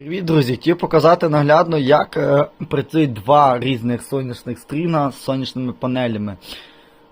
Привіт, друзі! Хотів показати наглядно, як е, працюють два різних сонячних стріна з сонячними панелями.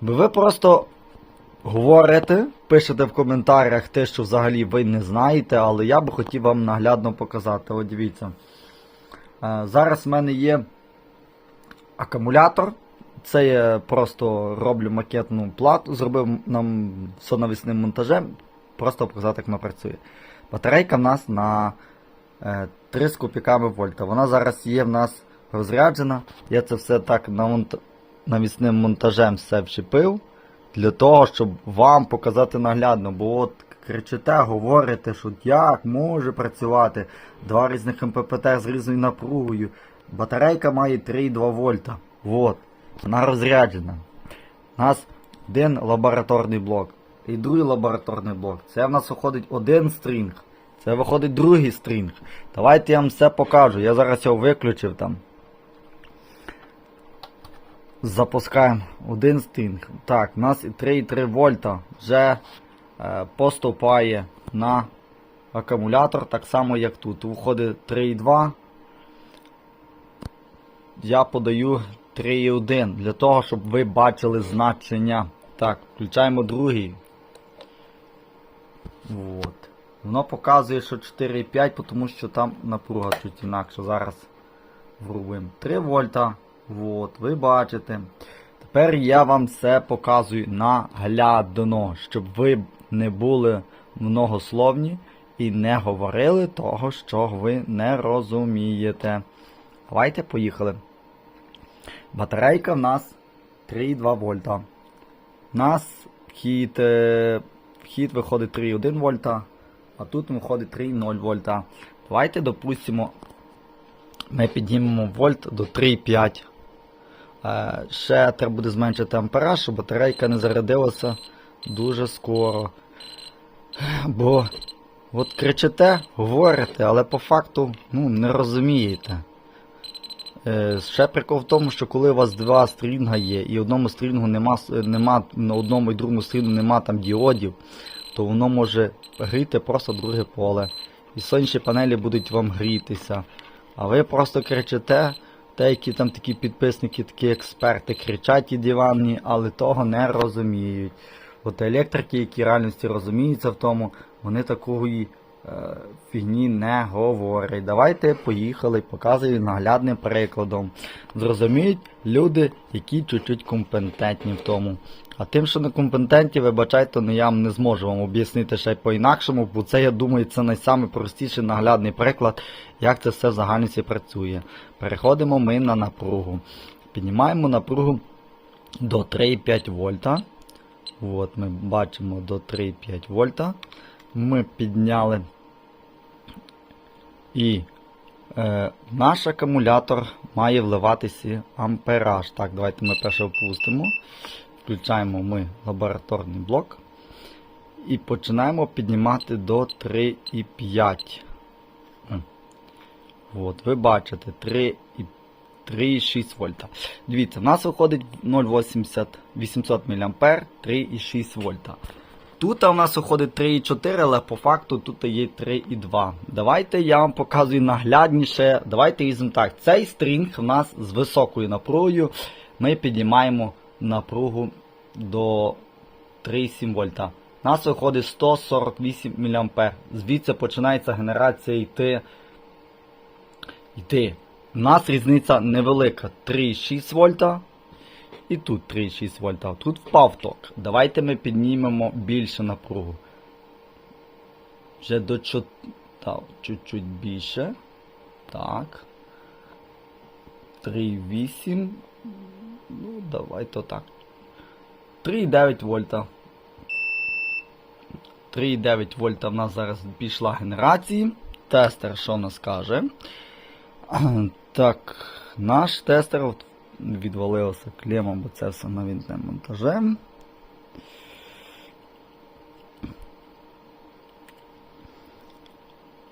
Бо ви просто говорите, пишете в коментарях те, що взагалі ви не знаєте, але я би хотів вам наглядно показати. От дивіться. Е, зараз в мене є акумулятор. Це я просто роблю макетну плату, зробив нам сонавісним монтажем, просто показати, як вона працює. Батарейка в нас на 3 з копійками вольта. Вона зараз є в нас розряджена. Я це все так намонт... навісним монтажем все вчепив. Для того, щоб вам показати наглядно. Бо от кричите, говорите, що як може працювати два різних МППТ з різною напругою. Батарейка має 3,2 вольта. От. Вона розряджена. У нас один лабораторний блок і другий лабораторний блок. Це в нас виходить один стрінг. Це виходить другий стрінг. Давайте я вам все покажу. Я зараз його виключив там. Запускаємо один стрінг. Так, у нас і 3,3 вольта вже е, поступає на акумулятор, так само як тут. Виходить 3,2. Я подаю 3,1 для того, щоб ви бачили значення. Так, включаємо другий. Вот. Воно показує, що 4,5, тому що там напруга чуть інакше. Зараз врубимо 3 вольта. Вот, ви бачите. Тепер я вам все показую наглядно, щоб ви не були многословні і не говорили того, що ви не розумієте. Давайте поїхали. Батарейка в нас 3,2 вольта. У нас вхід, е, вхід виходить 3,1 вольта, а тут виходить 3,0 вольта. Давайте допустимо, ми піднімемо вольт до 3,5. Е, ще треба буде зменшити ампераж, щоб батарейка не зарядилася дуже скоро. Бо от кричите, говорите, але по факту ну, не розумієте. Е, Ще прикол в тому, що коли у вас два стрінга є, і одному стрінгу нема, нема на одному і другому стрінгу нема там діодів, то воно може гріти просто друге поле. І сонячні панелі будуть вам грітися. А ви просто кричите, деякі там такі підписники, такі експерти кричать і диванні, але того не розуміють. От електрики, які реальності розуміються в тому, вони такої фігні не говорять. Давайте поїхали, показую наглядним прикладом. Зрозуміють люди, які чуть-чуть компетентні в тому. А тим, що не компетентні, вибачайте, ну я не зможу вам об'яснити ще по-інакшому, бо це, я думаю, це найпростіший наглядний приклад, як це все в загальності працює. Переходимо ми на напругу. Піднімаємо напругу до 3,5 вольта. От ми бачимо до 3,5 вольта. Ми підняли. І е, наш акумулятор має вливатися ампераж. Так, давайте ми перше впустимо. Включаємо ми лабораторний блок. І починаємо піднімати до 3,5. От, ви бачите, 3,6 вольта. Дивіться, в нас виходить 0,80 800 мА 3,6 вольта. Тут у нас виходить 3,4, але по факту тут є 3,2. Давайте я вам показую наглядніше. Давайте візьмемо так. Цей стрінг у нас з високою напругою. Ми піднімаємо напругу до 3,7 вольта. У нас виходить 148 мА. Звідси починається генерація йти. йти. У нас різниця невелика 3,6 вольта. І тут 3,6 вольта. Тут впав ток. Давайте ми піднімемо більше напругу. Вже до 4. Так, чуть-чуть більше. Так. 3,8. Ну, давайте так. 3,9 вольта. 3,9 вольта в нас зараз пішла генерації. Тестер що нас каже? Так, наш тестер от відвалився клемом, бо це все навітним монтажем.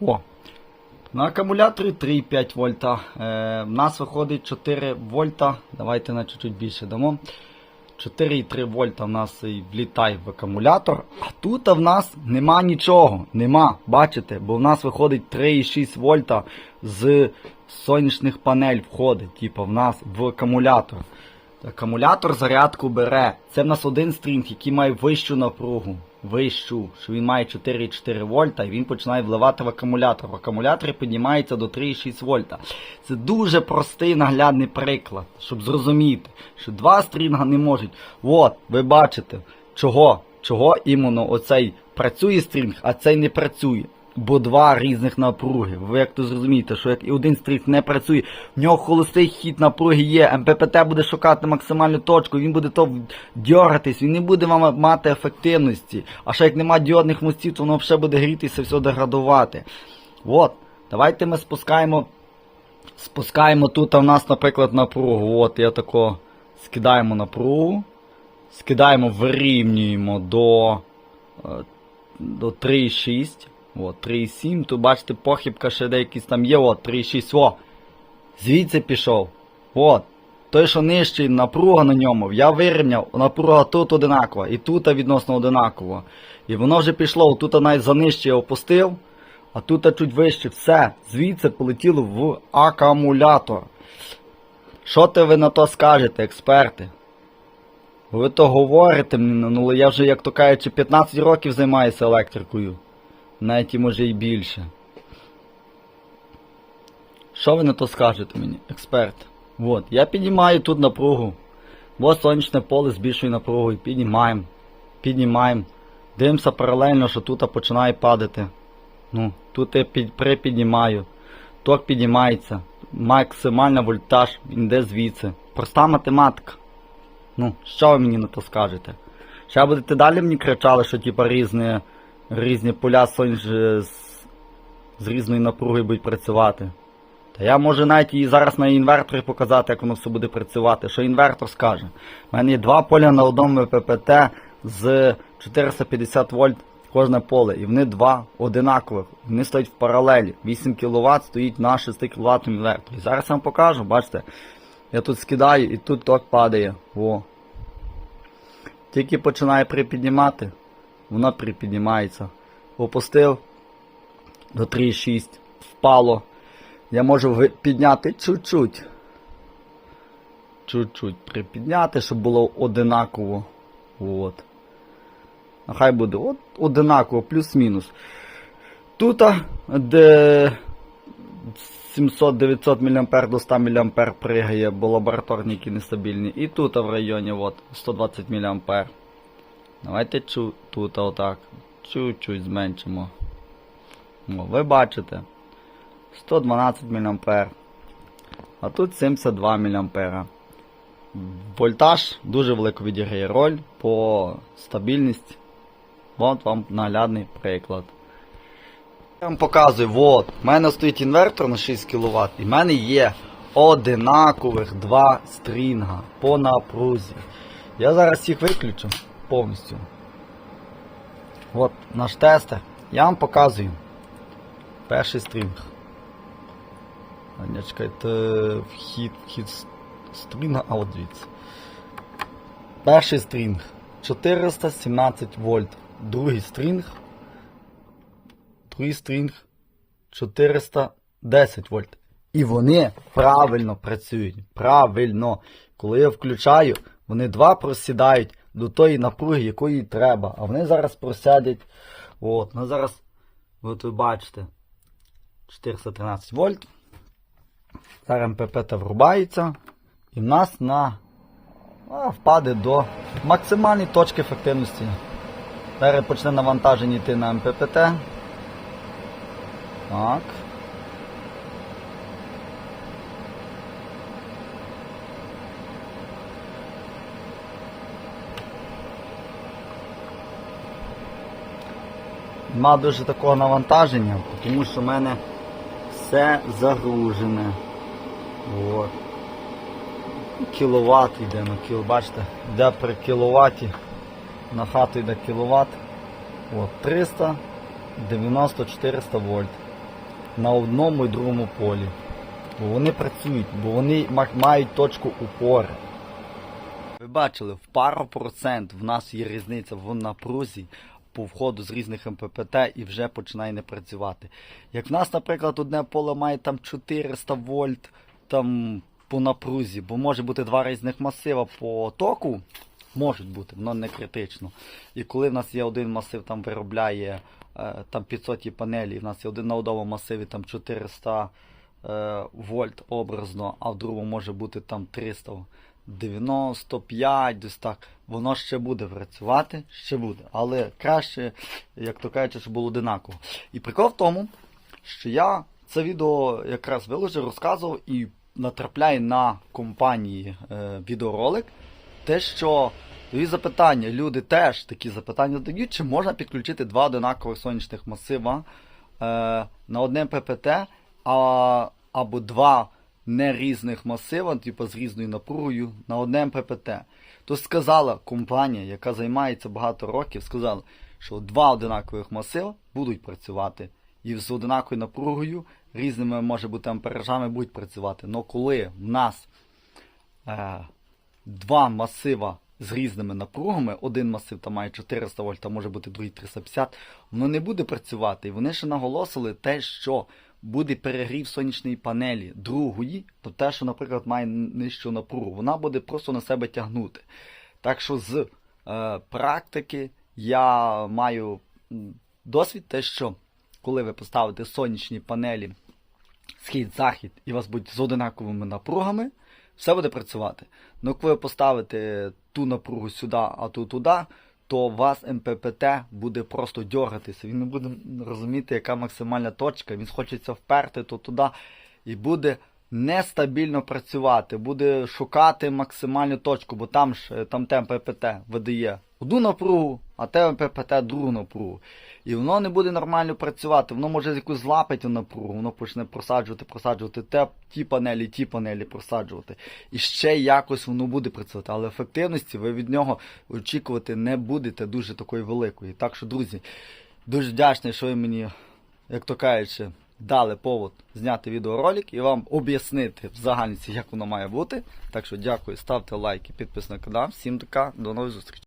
О! На акумуляторі 3,5 вольта. Е, в нас виходить 4 вольта. Давайте на чуть-чуть більше дамо. 4,3 вольта в нас і влітає в акумулятор, а тут в нас нема нічого. Нема, бачите, бо в нас виходить 3,6 вольта з сонячних панель входить, типу в нас в акумулятор. Акумулятор зарядку бере. Це в нас один стрінг, який має вищу напругу. Вищу, що він має 4,4 вольта і він починає вливати в акумулятор. В акумуляторі піднімається до 3,6 вольта. Це дуже простий наглядний приклад, щоб зрозуміти, що два стрінга не можуть. От, ви бачите, чого, чого іменно оцей працює стрінг, а цей не працює. Бо два різних напруги. Ви як то зрозумієте, що як і один стрінг не працює, в нього холостий хід напруги є, МППТ буде шукати максимальну точку, він буде то дьоратись, він не буде вам мати ефективності. А ще як нема діодних мостів, то воно взагалі буде грітися, все деградувати. От, давайте ми спускаємо. Спускаємо тут в нас, наприклад, напругу. От я тако скидаємо напругу. Скидаємо, вирівнюємо до, е, до 3,6. От, 3,7. Тут бачите, похибка ще деякісь там є. От, 3,6. О! Звідси пішов. От. Той, що нижчий, напруга на ньому, я вирівняв, напруга тут одинакова, і тут відносно одинакова. І воно вже пішло, тут навіть за нижче я опустив, а тут чуть вище. Все, звідси полетіло в акумулятор. Що ти ви на то скажете, експерти? Ви то говорите мені, ну я вже, як то кажучи, 15 років займаюся електрикою. Навіть і може і більше. Що ви на то скажете мені, експерт? От, я піднімаю тут напругу. Ось сонячне поле збільшує напругу і піднімаємо. Піднімаємо. Дивимося паралельно, що тут починає падати. Ну, тут я під, припіднімаю. Ток піднімається. Максимальний вольтаж, він йде звідси. Проста математика. Ну, що ви мені на то скажете? Ще будете далі мені кричали, що типа різні, різні поля сонч з, з різною напругою будуть працювати. Та я можу навіть і зараз на інверторі показати, як воно все буде працювати. Що інвертор скаже? У мене є два поля на одному ППТ з 450 вольт кожне поле. І вони два одинакових. Вони стоять в паралелі. 8 кВт стоїть на 6 кВт інверторі. Зараз я вам покажу, бачите. Я тут скидаю і тут ток падає. О. Тільки починає припіднімати, воно припіднімається. Опустив до 3,6. Впало. Я можу підняти чуть-чуть. Чуть-чуть припідняти, щоб було одинаково. От. Нехай буде от, одинаково, плюс-мінус. Тут, де 700-900 мА до 100 мА пригає, бо лабораторні які нестабільні. І тут в районі от, 120 мА. Давайте тут отак. Чуть-чуть зменшимо. О, ви бачите. 112 мА. А тут 72 мА. Вольтаж дуже велико відіграє роль по стабільності. От вам наглядний приклад. Я вам показую, от, в мене стоїть інвертор на 6 кВт, і в мене є одинакових два стрінга по напрузі. Я зараз їх виключу повністю. От наш тестер. Я вам показую. Перший стрінг. Чекайте, вхід, вхід стрінга, а от дивіться. Перший стрінг 417 вольт. Другий стрінг. Другий стрінг 410 вольт. І вони правильно працюють. Правильно. Коли я включаю, вони два просідають до тої напруги, якої треба. А вони зараз просядять. От, ну зараз, от ви бачите, 413 вольт. Зараз МПП врубається. І в нас на а, впаде до максимальної точки ефективності. Зараз почне навантаження йти на МППТ. Так. Нема дуже такого навантаження, тому що в мене все загружене. От. Кіловат йде на кіл, бачите, йде при кіловаті, на хату йде кіловат. От, 390-400 вольт на одному і другому полі. Бо вони працюють, бо вони мають точку упори. Ви бачили, в пару процент в нас є різниця в напрузі по входу з різних МППТ і вже починає не працювати. Як в нас, наприклад, одне поле має там 400 вольт там по напрузі, бо може бути два різних масива по току, можуть бути, воно не критично. І коли в нас є один масив, там виробляє е, там 500 панелі, і в нас є один на одному масиві там 400 е, вольт образно, а в другому може бути там 395, десь так. Воно ще буде працювати, ще буде. Але краще, як то кажуть, щоб було одинаково. І прикол в тому, що я це відео якраз виложив, розказував і натрапляю на компанії е, відеоролик. Те, що нові запитання, люди теж такі запитання задають, чи можна підключити два одинакових сонячних масива е, на одне ППТ, а, або два не різних масива, типу з різною напругою, на одне ППТ. То сказала компанія, яка займається багато років, сказала, що два одинакових масива будуть працювати. І з одинаковою напругою, різними може бути амперажами будуть працювати. Но коли в нас е, два масива з різними напругами, один масив там має 400 вольт, а може бути другий 350, воно не буде працювати. І вони ще наголосили те, що буде перегрів сонячної панелі другої, то те, що, наприклад, має нижчу напругу, вона буде просто на себе тягнути. Так що з е, практики я маю досвід, те, що коли ви поставите сонячні панелі схід-захід і у вас будуть з одинаковими напругами, все буде працювати. Ну, коли ви поставите ту напругу сюди, а ту туди, то вас МППТ буде просто дергатися. Він не буде розуміти, яка максимальна точка. Він хочеться вперти то туди і буде нестабільно працювати, буде шукати максимальну точку, бо там ж е, там МППТ видає одну напругу, а те МППТ другу напругу. І воно не буде нормально працювати, воно може якусь злапати напругу, воно почне просаджувати, просаджувати те, ті панелі, ті панелі просаджувати. І ще якось воно буде працювати. Але ефективності ви від нього очікувати не будете дуже такої великої. Так що, друзі, дуже вдячний, що ви мені, як то кажучи, дали повод зняти відеоролик і вам об'яснити в загальності, як воно має бути. Так що дякую, ставте лайки, підпис на канал. Всім така, до нових зустрічей.